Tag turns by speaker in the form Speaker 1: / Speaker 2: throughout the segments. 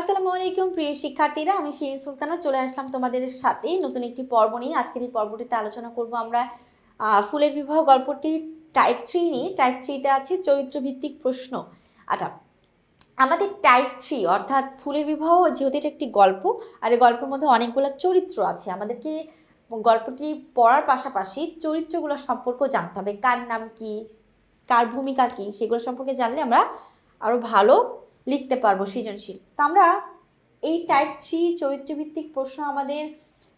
Speaker 1: আসসালামু আলাইকুম, প্রিয় শিক্ষার্থীরা। আমি সেই সুলতানা, চলে আসলাম তোমাদের সাথে নতুন একটি পর্ব নিয়ে। আজকের এই পর্বটিতে আলোচনা করব আমরা ফুলের বিবাহ গল্পটি টাইপ থ্রি নিয়ে। টাইপ থ্রিতে আছে চরিত্রভিত্তিক প্রশ্ন। আচ্ছা আমাদের টাইপ থ্রি অর্থাৎ ফুলের বিবাহ যেহেতু এটা একটি গল্প, আর এই গল্পের মধ্যে অনেকগুলো চরিত্র আছে। আমাদেরকে গল্পটি পড়ার পাশাপাশি চরিত্রগুলো সম্পর্কেও জানতে হবে। কার নাম কি, কার ভূমিকা কি, সেগুলো সম্পর্কে জানলে আমরা আরও ভালো লিখতে পারব সৃজনশীল। তো আমরা এই টাইপ থ্রি চরিত্রভিত্তিক প্রশ্ন আমাদের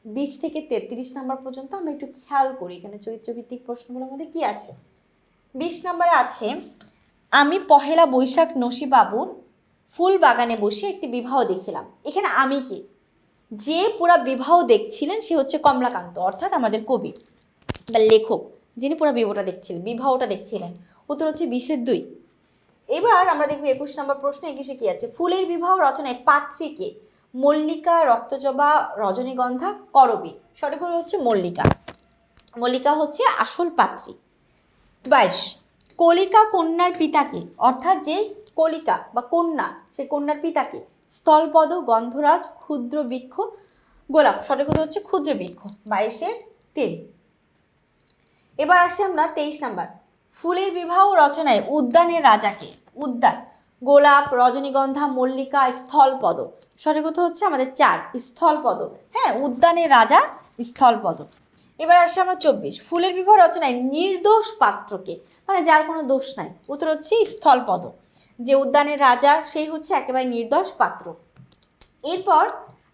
Speaker 1: বিশ থেকে তেত্রিশ নাম্বার পর্যন্ত আমরা একটু খেয়াল করি, এখানে চরিত্রভিত্তিক প্রশ্নগুলোর মধ্যে কি আছে? বিশ নম্বরে আছে, আমি পহেলা বৈশাখ নসিবাবুর ফুল বাগানে বসে একটি বিবাহ দেখিলাম। এখানে আমি কি? যে পুরা বিবাহ দেখছিলেন সে হচ্ছে কমলাকান্ত, অর্থাৎ আমাদের কবি, বা লেখক, যিনি পুরো বিবাহটা দেখছিলেন বিবাহটা দেখছিলেন। উত্তর হচ্ছে বিশের দুই। এবার আমরা দেখব একুশ নম্বর প্রশ্ন একুশে কি আছে? ফুলের বিবাহ রচনায় পাত্রীকে মল্লিকা, রক্তজবা, রজনীগন্ধা, করবী। সঠিক হচ্ছে মল্লিকা। মল্লিকা হচ্ছে আসল পাত্রী। বাইশ কলিকা কন্যার পিতাকে, অর্থাৎ যে কলিকা বা কন্যা, সেই কন্যার পিতাকে স্থলপদ, গন্ধরাজ, ক্ষুদ্র বৃক্ষ, গোলাপ। সঠিক হচ্ছে ক্ষুদ্র বৃক্ষ বাইশের তিন। এবার আসি আমরা তেইশ নাম্বার। ফুলের বিবাহ রচনায় উদ্যানের রাজাকে। উদ্যান, গোলাপ, রজনীগন্ধা, মল্লিকা, স্থলপদ। সঠিক উত্তর হচ্ছে আমাদের চার, স্থলপদ। হ্যাঁ উদ্যানের রাজা স্থলপদ। এবার আসি আমরা চব্বিশ। ফুলের বিবাহ রচনায় নির্দোষ পাত্রকে মানে যার কোনো দোষ নাই। উত্তর হচ্ছে স্থলপদ। যে উদ্যানের রাজা, সেই হচ্ছে একেবারে নির্দোষ পাত্র। এরপর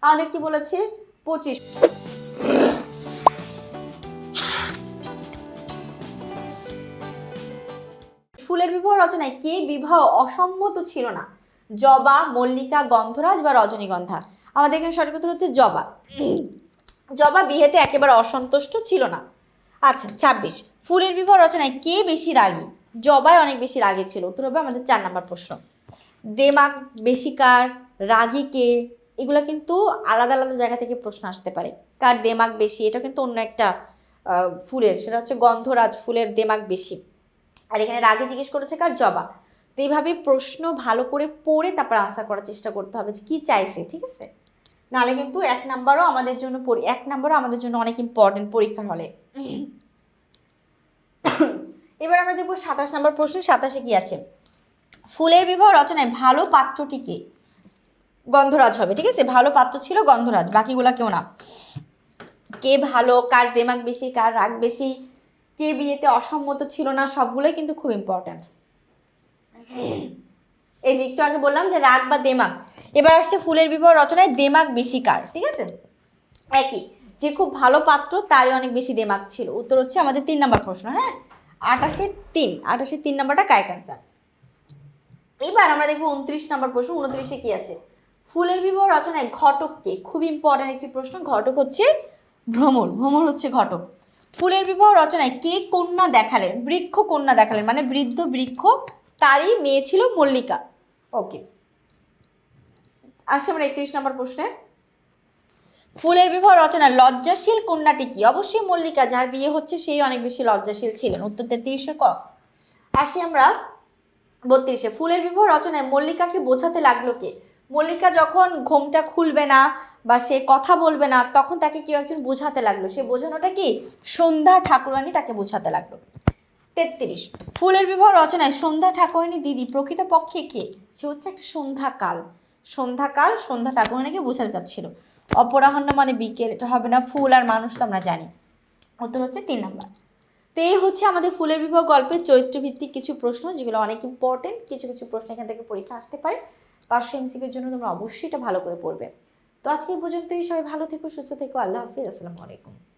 Speaker 1: আমাদের কি বলেছে? পঁচিশ। বিবাহ রচনায় কে বিবাহ অসম্মত ছিল না? জবা, মল্লিকা, গন্ধরাজ বা রজনীগন্ধা। আমাদের এখানে সঠিক উত্তর হচ্ছে জবা। জবা বিয়েতে একেবারে অসন্তুষ্ট ছিল না। আচ্ছা ছাব্বিশ। ফুলের বিবাহ রচনায় কে বেশি রাগী? জবায় অনেক বেশি রাগী ছিল। উত্তর হবে আমাদের চার নম্বর প্রশ্ন। দেমাক বেশি কার? রাগী কে? এগুলো কিন্তু আলাদা আলাদা জায়গা থেকে প্রশ্ন আসতে পারে। কার দেমাক বেশি? এটা কিন্তু অন্য একটা ফুলের। সেটা হচ্ছে গন্ধরাজ ফুলের দেমাক বেশি। আর এখানে রাগে জিজ্ঞেস করেছে কার জবা তো এইভাবে প্রশ্ন ভালো করে পড়ে তারপর আনসার করার চেষ্টা করতে হবে যে কী চাইছে, ঠিক আছে? নাহলে কিন্তু এক নাম্বারও আমাদের জন্য এক নাম্বারও আমাদের জন্য অনেক ইম্পর্টেন্ট পরীক্ষার হলে। এবার আমরা দেখব সাতাশ নম্বর প্রশ্নে সাতাশে কি আছে? ফুলের বিবাহ রচনায় ভালো পাত্রটিকে গন্ধরাজ হবে, ঠিক আছে? ভালো পাত্র ছিল গন্ধরাজ, বাকিগুলা কেউ না। কে ভালো, কার দেমাগ বেশি, কার রাগ বেশি? কে বিয়েতে অসম্মত ছিল না, সবগুলোই কিন্তু খুব ইম্পর্ট্যান্ট এই যে একটু আগে বললাম যে রাগ বা দেমাগ, এবার আসছে ফুলের বিবাহ রচনায় দেমাগ বেশি কার, ঠিক আছে? একই, যে খুব ভালো পাত্র তারই অনেক বেশি দেমাগ ছিল। উত্তর হচ্ছে আমাদের তিন নম্বর প্রশ্ন হ্যাঁ? আটাশে তিন আটাশে তিন নম্বরটা কারেক্ট অ্যান্সার এবার আমরা দেখব উনত্রিশ নম্বর প্রশ্ন, উনত্রিশে কি আছে? ফুলের বিবাহ রচনায় ঘটককে খুব ইম্পর্ট্যান্ট একটি প্রশ্ন, ঘটক হচ্ছে ভ্রমর ভ্রমর হচ্ছে ঘটক। ফুলের বিবাহ রচনায় কে কন্যা দেখালেন? বৃক্ষ কন্যা দেখালেন মানে বৃদ্ধ বৃক্ষ, তারই মেয়ে ছিল মল্লিকা। ওকে। আসছে আমরা একত্রিশ নম্বর প্রশ্নে। ফুলের বিবাহ রচনা লজ্জাশীল কন্যাটি কি? অবশ্যই মল্লিকা, যার বিয়ে হচ্ছে সেই অনেক বেশি লজ্জাশীল ছিলেন। উত্তর তেত্রিশে ক। আসি আমরা বত্রিশে। ফুলের বিবাহ রচনায় মল্লিকাকে বোঝাতে লাগল কে? মল্লিকা যখন ঘোমটা খুলবে না বা সে কথা বলবে না, তখন তাকে কেউ একজন বোঝাতে লাগল। সে বোঝানোটা কি? সন্ধ্যা ঠাকুরানি তাকে বোঝাতে লাগল। তেত্রিশ। ফুলের বিবাহ রচনায় সন্ধ্যা ঠাকুরানী দিদি প্রকৃতপক্ষে কে? সে হচ্ছে একটা সন্ধ্যাকাল। সন্ধ্যাকাল, সন্ধ্যা ঠাকুরানিকে বোঝাতে চাচ্ছিল। অপরাহ্ন মানে বিকেল, এটা হবে না ফুল আর মানুষ তো আমরা জানি। উত্তর হচ্ছে তিন নম্বর। তো এই হচ্ছে আমাদের ফুলের বিবাহ গল্পের চরিত্রভিত্তিক কিছু প্রশ্ন, যেগুলো অনেক ইম্পর্টেন্ট কিছু কিছু প্রশ্ন এখান থেকে পরীক্ষা আসতে পারে। পাঁচশো এমসিকিউর জন্য তোমরা অবশ্যই এটা ভালো করে পড়বে। তো আজকে এই পর্যন্তই। সবাই ভালো থেকো, সুস্থ থেকো। আল্লাহ হাফিজ। আসসালামু আলাইকুম।